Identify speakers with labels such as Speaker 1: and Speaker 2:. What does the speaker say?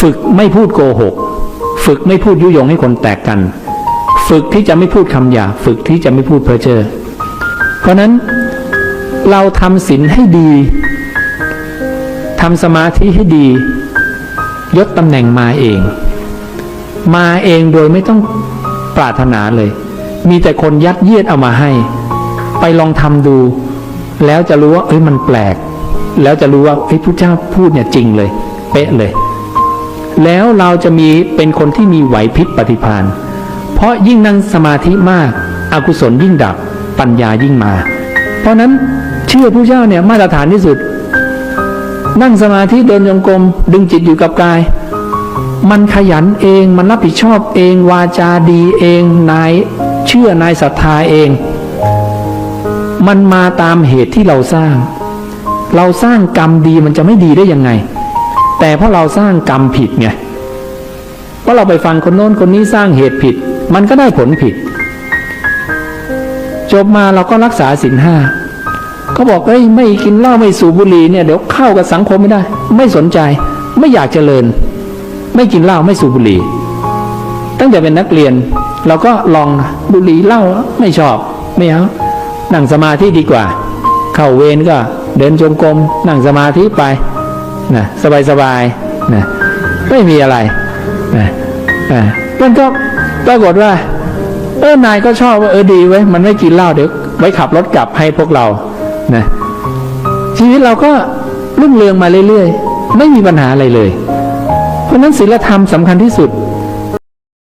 Speaker 1: ฝึกไม่พูดโกหก ฝึกไม่พูดยุยงให้คนแตกกัน ฝึกที่จะไม่พูดคำหยาฝึกที่จะไม่พูดเพ้อเจ้อเพราะฉะนั้นเราทำศีลให้ดีทำสมาธิให้ดี ยศตำแหน่งมาเอง มาเองโดยไม่ต้องปรารถนาเลย มีแต่คนยัดเยียดเอามาให้ ไปลองทำดู แล้วจะรู้ว่าเอ้ยมันแปลก แล้วจะรู้ว่าเอ้ยพระเจ้าพูดเนี่ยจริงเลย เป๊ะเลย แล้วเราจะมีเป็นคนที่มีไหวพริบปฏิภาณเพราะยิ่งนั่งสมาธิมากอากุศลยิ่งดับปัญญายิ่งมา เพราะนั้นเชื่อพระเจ้าเนี่ยมาตรฐานที่สุด นั่งสมาธิเดินจงกรมดึงจิตอยู่กับกาย มันขยันเองมันรับผิดชอบเองวาจาดีเองนายเชื่อนายศรัทธาเอง มันมาตามเหตุที่เราสร้าง เราสร้างกรรมดีมันจะไม่ดีได้ยังไง แต่เพราะเราสร้างกรรมผิดไงเพราะเราไปฟังคนโน้นคนนี้สร้างเหตุผิด มันก็ได้ผลผิด จบมาเราก็รักษาศีลห้าเขาบอกเอ้ยไม่กินเหล้าไม่สูบบุหรี่เนี่ยเดี๋ยวเข้ากับสังคมไม่ได้ ไม่สนใจ ไม่อยากเจริญ ไม่กินเหล้าไม่สูบบุหรี่ ตั้งแต่เป็นนักเรียน เราก็ลองนะบุหรี่เหล้าไม่ชอบไม่เอานั่งสมาธิดีกว่า เข้าเวรก็เดินจงกรมนั่งสมาธิไป นะสบายๆนะไม่มีอะไรนะนะมันก็ปรากฏว่า เออนายก็ชอบว่าเออดีไว้มันไม่กินเหล้าเดี๋ยวไว้ขับรถกลับให้พวกเรานะชีวิตเราก็รุ่งเรืองมาเรื่อยๆ ไม่มีปัญหาอะไรเลย เพราะฉะนั้นศีลธรรมสำคัญที่สุด